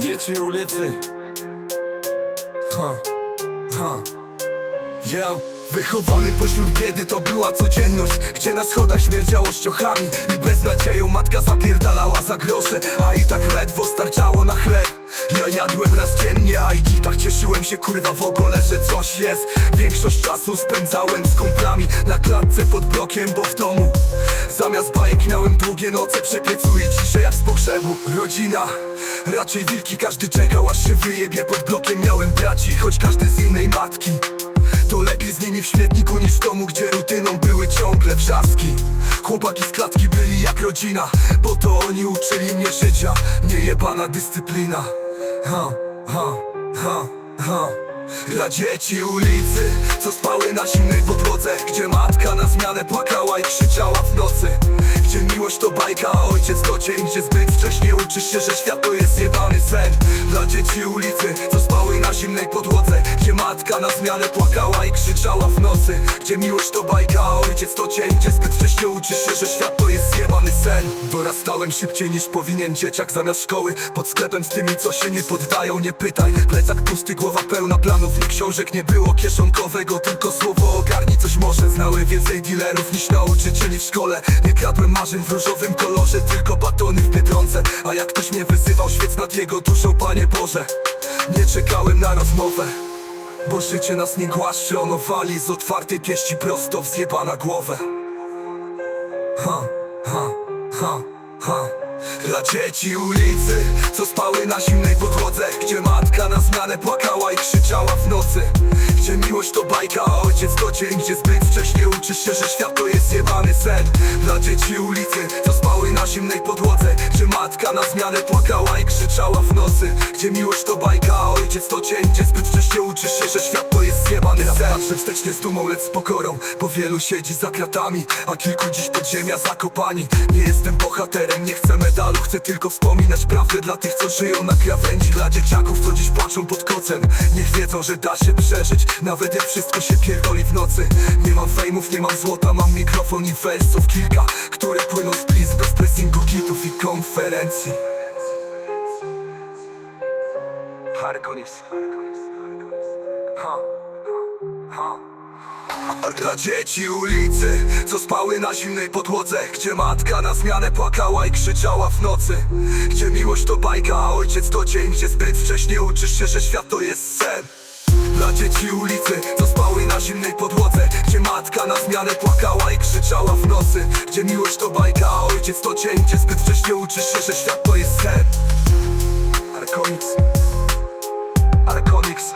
Dzieci ulicy. Ha, ha. Yeah Wychowany pośród biedy to była codzienność Gdzie na schodach śmierdziało ściochami I beznadzieją matka zapierdalała za grosze A i tak ledwo starczało jadłem raz dziennie, a i tak cieszyłem się kurwa w ogóle, że coś jest. Większość czasu spędzałem z kumplami Na klatce pod blokiem, bo w domu Zamiast bajek miałem długie noce. Przy piecu i ciszę jak z pogrzebu Rodzina, raczej wilki, każdy czekał aż się wyjebie Pod blokiem. Miałem braci, choć każdy z innej matki. To lepiej z nimi w śmietniku niż w domu, gdzie rutyną były ciągle wrzaski. Chłopaki z klatki byli jak rodzina, bo to oni uczyli mnie życia. Niejebana dyscyplina Dla dzieci ulicy, co spały na zimnej podłodze Gdzie matka na zmianę płakała i krzyczała w nocy. Gdzie miłość to bajka, a ojciec to dzień Gdzie zbyt wcześnie uczysz się, że świat to jest zjebany sen. Dla dzieci ulicy, co spały na zimnej podłodze Gdzie matka na zmianę płakała i krzyczała w nocy. Gdzie miłość to bajka, a ojciec to cień Gdzie zbyt wcześnie uczysz się, że świat to jest Dorastałem szybciej niż powinien dzieciak zamiast szkoły. Pod sklepem z tymi, co się nie poddają, nie pytaj. Plecak pusty, głowa pełna planów i książek Nie było kieszonkowego, tylko słowo ogarnij coś może. Znałem więcej dealerów niż nauczycieli w szkole. Nie kradłem marzeń w różowym kolorze, tylko batony w Biedronce. A jak ktoś mnie wyzywał, świec nad jego duszą, Panie Boże. Nie czekałem na rozmowę bo życie nas nie głaszczy, ono wali z otwartej pieści prosto w zjebana głowę. Ha, ha, Dla dzieci ulicy, co spały na zimnej podłodze Gdzie matka na zmianę płakała i krzyczała w nocy. Gdzie miłość to bajka, a ojciec to dzień Gdzie zbyt wcześnie uczysz się, że świat to jest zjebany sen. Dla dzieci ulicy, co spały na zimnej podłodze matka na zmianę płakała i krzyczała w nocy. Gdzie miłość to bajka, a ojciec to Gdzie zbyt wcześnie uczysz się, że świat to jest zjebany sen. Patrzę wstecznie z dumą, lecz z pokorą Bo wielu siedzi za kratami, a kilku dziś podziemia zakopani. Nie jestem bohaterem, nie chcę medalu Chcę tylko wspominać prawdę dla tych, co żyją na krawędzi. Dla dzieciaków, co dziś płaczą pod kocem. Niech wiedzą, że da się przeżyć Nawet jak wszystko się pierdoli w nocy. Nie mam fejmów, nie mam złota Mam mikrofon i wersów kilka Które płyną z blizz pressingu kitów i konferencji. Harkonis. Ha, ha. Dla dzieci ulicy, co spały na zimnej podłodze Gdzie matka na zmianę płakała i krzyczała w nocy. Gdzie miłość to bajka, a ojciec to dzień Gdzie zbyt wcześnie uczysz się, że świat to jest sen. Dla dzieci ulicy, co spały na zimnej podłodze gdzie matka na zmianę płakała i krzyczała w nosy Gdzie miłość to bajka, a ojciec to dzień Gdzie zbyt wcześnie uczysz się, że świat to jest sen. Arkonix Arkonix